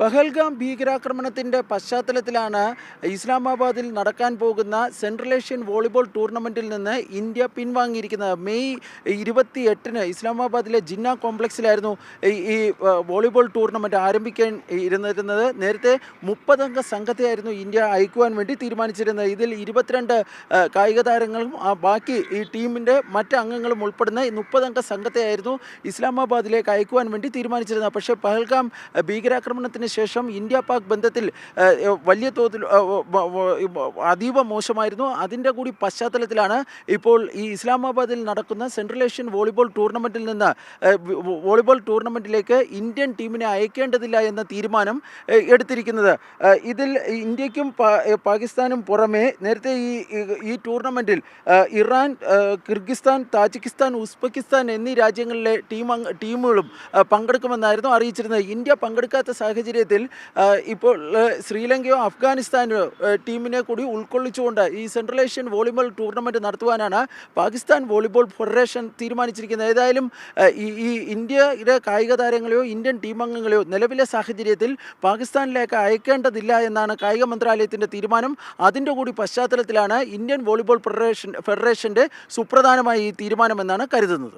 പഹൽഗാം ഭീകരാക്രമണത്തിന്റെ പശ്ചാത്തലത്തിലാണ് ഇസ്ലാമാബാദിൽ നടക്കാൻ പോകുന്ന സെൻട്രൽ ഏഷ്യൻ വോളിബോൾ ടൂർണമെന്റിൽ നിന്ന് ഇന്ത്യ പിൻവാങ്ങിയിരിക്കുന്നത്. മെയ് ഇരുപത്തി എട്ടിന് ഇസ്ലാമാബാദിലെ ജിന്ന കോംപ്ലക്സിലായിരുന്നു ഈ- വോളിബോൾ ടൂർണമെന്റ് ആരംഭിക്കാൻ ഇരുന്നിരുന്നത്. നേരത്തെ മുപ്പതംഗ സംഘത്തെയായിരുന്നു ഇന്ത്യ അയക്കുവാൻ വേണ്ടി തീരുമാനിച്ചിരുന്നത്. ഇതിൽ ഇരുപത്തിരണ്ട് കായിക താരങ്ങളും ബാക്കി ഈ ടീമിന്റെ മറ്റ് അംഗങ്ങളും ഉൾപ്പെടുന്ന മുപ്പതംഗ സംഘത്തെയായിരുന്നു ഇസ്ലാമാബാദിലേക്ക് അയക്കുവാൻ വേണ്ടി തീരുമാനിച്ചിരുന്നത്. പക്ഷേ പഹൽഗാം ഭീകരാക്രമണത്തിന് ശേഷം ഇന്ത്യ പാക് ബന്ധത്തിൽ വലിയ തോതിൽ അതീവ മോശമായിരുന്നു. അതിന്റെ കൂടി പശ്ചാത്തലത്തിലാണ് ഇപ്പോൾ ഈ ഇസ്ലാമാബാദിൽ നടക്കുന്ന സെൻട്രൽ ഏഷ്യൻ വോളിബോൾ ടൂർണമെന്റിൽ നിന്ന് വോളിബോൾ ടൂർണമെന്റിലേക്ക് ഇന്ത്യൻ ടീമിനെ അയക്കേണ്ടതില്ല എന്ന തീരുമാനം എടുത്തിരിക്കുന്നത്. ഇതിൽ ഇന്ത്യക്കും പാകിസ്ഥാനും പുറമെ നേരത്തെ ഈ ഈ- ടൂർണമെന്റിൽ ഇറാൻ കിർഗിസ്ഥാൻ താജിക്കിസ്ഥാൻ ഉസ്ബെക്കിസ്ഥാൻ എന്നീ രാജ്യങ്ങളിലെ ടീം ടീമുകളും പങ്കെടുക്കുമെന്നായിരുന്നു അറിയിച്ചിരുന്നത്. ഇന്ത്യ പങ്കെടുക്കാത്ത സാഹചര്യത്തിൽ ഇപ്പോൾ ശ്രീലങ്കയോ അഫ്ഗാനിസ്ഥാനോ ടീമിനെ കൂടി ഉൾക്കൊള്ളിച്ചുകൊണ്ട് ഈ സെൻട്രൽ ഏഷ്യൻ വോളിബോൾ ടൂർണമെന്റ് നടത്തുവാനാണ് പാകിസ്ഥാൻ വോളിബോൾ ഫെഡറേഷൻ തീരുമാനിച്ചിരിക്കുന്നത്. ഏതായാലും ഈ ഈ ഇന്ത്യയുടെ കായിക താരങ്ങളെയോ ഇന്ത്യൻ ടീം അംഗങ്ങളെയോ നിലവിലെ സാഹചര്യത്തിൽ പാകിസ്ഥാനിലേക്ക് അയക്കേണ്ടതില്ല എന്നാണ് കായിക മന്ത്രാലയത്തിന്റെ തീരുമാനം. അതിന്റെ കൂടി പശ്ചാത്തലത്തിലാണ് ഇന്ത്യൻ വോളിബോൾ ഫെഡറേഷൻ ഫെഡറേഷന്റെ സുപ്രധാനമായ ഈ തീരുമാനമെന്നാണ് കരുതുന്നത്.